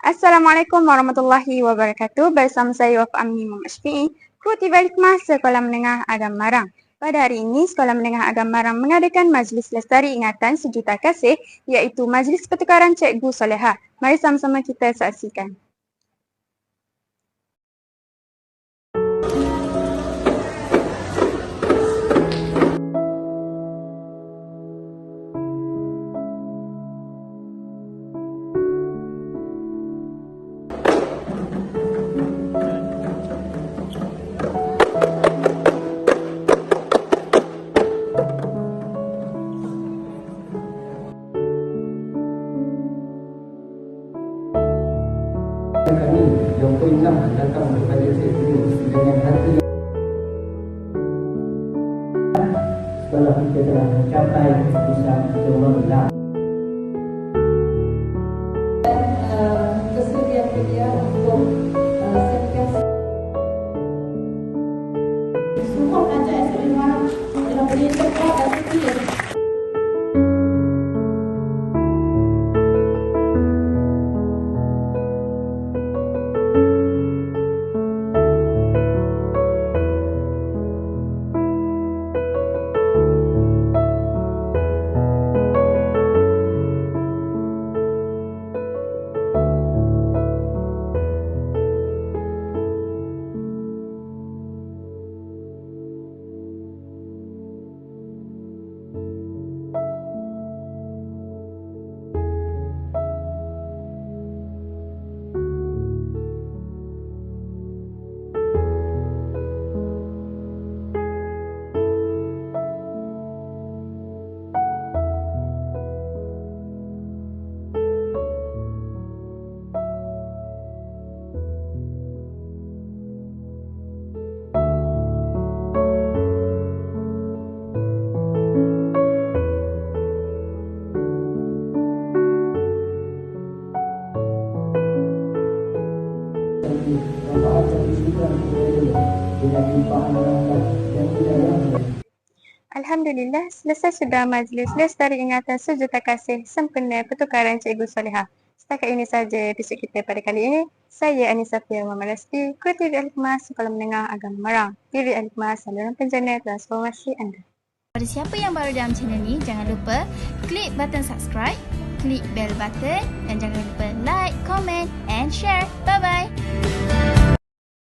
Assalamualaikum warahmatullahi wabarakatuh. Bersama saya Waf Amni Muhammad Syafi'i, Kru Tiba Hikmah Sekolah Menengah Agam Marang. Pada hari ini, Sekolah Menengah Agam Marang mengadakan Majlis Lestari Ingatan Sejuta Kasih iaitu Majlis Pertukaran Cikgu Soleha. Mari sama-sama kita saksikan. Kami yang pernah datang kepada cikgu dengan hati setelah kita telah mencapai untuk sentiasa semua pelajar SMA dalam pendidikan dan Alhamdulillah, selesai sudah Majlis Lestari Ingatan Sejuta Kasih sempena Pertukaran Cikgu Soleha. Setakat ini sahaja episod kita pada kali ini. Saya Anissa Fia Muhammad Lasti, Kru TV Al-Hikmah Sekolah Menengah Agama Marang. TV Al-Hikmah saluran penjana transformasi anda. Pada siapa yang baru dalam channel ni, jangan lupa klik button subscribe, klik bell button dan jangan lupa like, comment and share. Bye-bye.